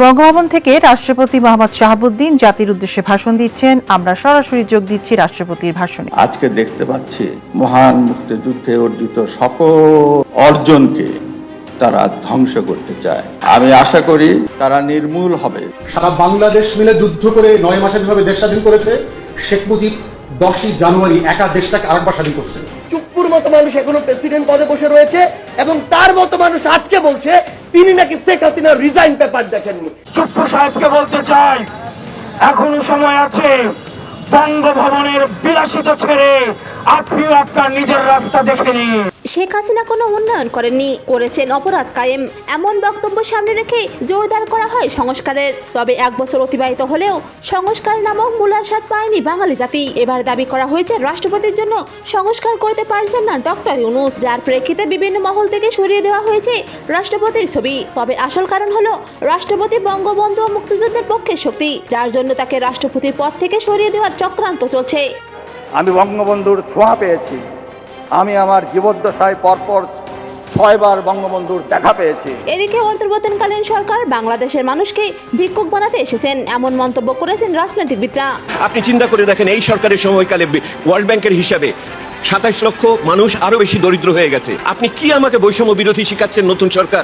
বঙ্গভবন থেকে রাষ্ট্রপতি মোহাম্মদ শাহাবুদ্দিন জাতির উদ্দেশ্যে ভাষণ দিচ্ছেন। আমরা সরাসরি যোগ দিচ্ছি রাষ্ট্রপতির ভাষণে। আজকে দেখতে পাচ্ছি মহান মুক্তিযুদ্ধে অর্জিত সকল অর্জনকে তারা ধ্বংস করতে চায়। আমি আশা করি তারা নির্মূল হবে। সারা বাংলাদেশ মিলে যুদ্ধ করে নয় মাসে যেভাবে দেশ স্বাধীন করেছে শেখ মুজিব দশই জানুয়ারি একা দেশটাকে আরেকবার স্বাধীন করছে। চুপ্পুর মতো মানুষ এখনও প্রেসিডেন্ট পদে বসে রয়েছে এবং তার মতো মানুষ আজকে বলছে, তিনি নাকি শেখ হাসিনার রিজাইন পেপার দেখেননি। চুপ্পু সাহেবকে বলতে চাই, এখনও সময় আছে বঙ্গভবনের বিলাসিত ছেড়ে আপনিও আপনার নিজের রাস্তা দেখে নিন। শেখ হাসিনা কোনো উন্নয়ন করেননি, করেছেন অপরাধ কায়েম। এমন বক্তব্য সামনে রেখে জোরদার করা হয় সংস্কারের। তবে এক বছর অতিবাহিত হলেও সংস্কার নামক মূলার পায়নি বাঙালি জাতি। এবার দাবি করা হয়েছে রাষ্ট্রপতির জন্য সংস্কার করতে পারছেন না ডক্টর ইউনুস, যার প্রেক্ষিতে বিভিন্ন মহল থেকে সরিয়ে দেওয়া হয়েছে রাষ্ট্রপতির ছবি। তবে আসল কারণ হলো রাষ্ট্রপতি বঙ্গবন্ধু ও মুক্তিযুদ্ধের পক্ষে শক্তি, যার জন্য তাকে রাষ্ট্রপতির পদ থেকে সরিয়ে দেওয়ার চক্রান্ত চলছে। আমি বঙ্গবন্ধুর ছোঁয়া পেয়েছি। আমি আমার জীবদ্দশায় পরপর ছয়বার বঙ্গবন্ধুর দেখা পেয়েছি। এদিকে অন্তর্বর্তীকালীন সরকার বাংলাদেশের মানুষকে ভিক্ষুক বানাতে এসেছেন এমন মন্তব্য করেছেন রাজনীতিবিদরা আপনি চিন্তা করে দেখেন এই সরকারের সময়কালে ওয়ার্ল্ড ব্যাংকের হিসাবে সাতাশ লক্ষ মানুষ আরও বেশি দরিদ্র হয়ে গেছে। আপনি কি আমাকে বৈষম্য বিরোধী শিখাচ্ছেন নতুন সরকার?